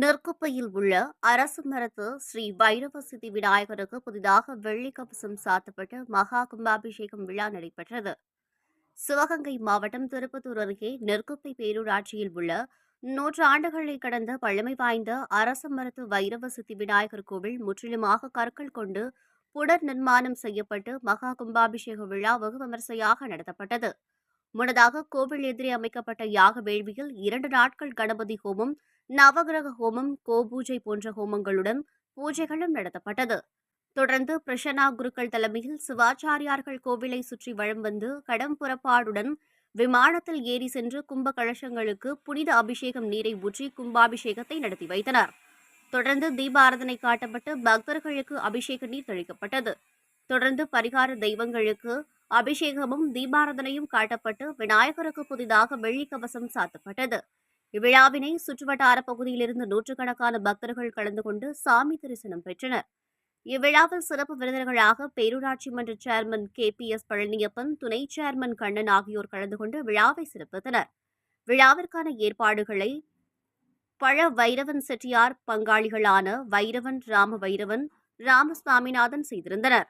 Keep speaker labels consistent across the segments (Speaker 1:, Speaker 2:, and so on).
Speaker 1: நெற்குப்பையில் உள்ள அரசு மரத்து ஸ்ரீ வைரவ சித்தி விநாயகருக்கு புதிதாக வெள்ளி கவசம் சாத்தப்பட்டு மகா கும்பாபிஷேகம் விழா நடைபெற்றது. சிவகங்கை மாவட்டம் திருப்பத்தூர் அருகே நெற்குப்பை பேரூராட்சியில் உள்ள நூற்றாண்டுகளை கடந்த பழமை வாய்ந்த அரச மரத்து வைரவ சித்தி விநாயகர் கோவில் முற்றிலுமாக கற்கள் கொண்டு புனர் நிர்மாணம் செய்யப்பட்டு மகா கும்பாபிஷேக விழா வெகு விமர்சையாக நடத்தப்பட்டது. முன்னதாக கோவில் எதிரே அமைக்கப்பட்ட யாக வேள்வியில் இரண்டு நாட்கள் கணபதி ஹோமம் நவகிரக ஹோமம் கோபூஜை போன்ற ஹோமங்களுடன் பூஜைகளும் நடத்தப்பட்டது. தொடர்ந்து பிரசன்னா குருக்கள் தலைமையில் சிவாச்சாரியார்கள் கோவிலை சுற்றி வழம் வந்து கடம் புறப்பாடுடன் விமானத்தில் ஏறி சென்று கும்ப கலசங்களுக்கு புனித அபிஷேகம் நீரை ஊற்றி கும்பாபிஷேகத்தை நடத்தி வைத்தனர். தொடர்ந்து தீபாரதனை காட்டப்பட்டு பக்தர்களுக்கு அபிஷேக நீர் தெளிக்கப்பட்டது. தொடர்ந்து பரிகார தெய்வங்களுக்கு அபிஷேகமும் தீபாரதனையும் காட்டப்பட்டு விநாயகருக்கு புதிதாக வெள்ளிக்கவசம் சாத்தப்பட்டது. இவ்விழாவினை சுற்றுவட்டார பகுதியிலிருந்து நூற்றுக்கணக்கான பக்தர்கள் கலந்து கொண்டு சாமி தரிசனம் பெற்றனர். இவ்விழாவில் சிறப்பு விருந்தினர்களாக பேரூராட்சி மன்ற chairman K. P. S. Palaniappan துணை சேர்மன் கண்ணன் ஆகியோர் கலந்து கொண்டு விழாவை சிறப்பித்தனர். விழாவிற்கான ஏற்பாடுகளை பழ வைரவன் செட்டியார் பங்காளிகளான வைரவன் ராம வைரவன் ராமசுவாமிநாதன் செய்திருந்தனர்.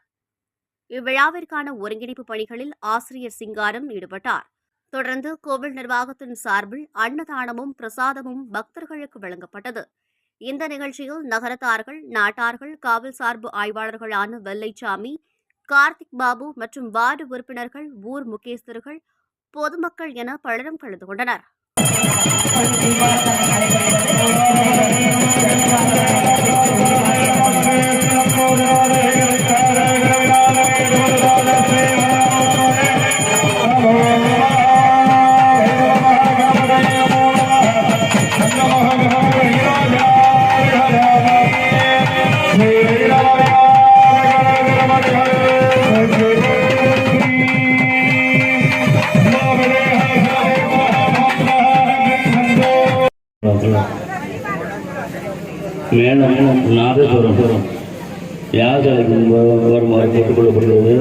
Speaker 1: இவ்விழாவிற்கான ஒருங்கிணைப்பு பணிகளில் ஆசிரியர் சிங்காரம் ஈடுபட்டார். தொடர்ந்து கோவில் நிர்வாகத்தின் சார்பில் அன்னதானமும் பிரசாதமும் பக்தர்களுக்கு வழங்கப்பட்டது. இந்த நிகழ்ச்சியில் நகரத்தார்கள் நாட்டார்கள் காவல் சார்பு ஆய்வாளர்களான வெள்ளைச்சாமி கார்த்திக் பாபு மற்றும் வார்டு உறுப்பினர்கள் ஊர் முக்கியஸ்தர்கள் பொதுமக்கள் என பலரும் கலந்து கொண்டனர்.
Speaker 2: மேலும் நாதஸ்வரம் யாக வருமாறு கேட்டுக்கொள்ளப்படுகிறது?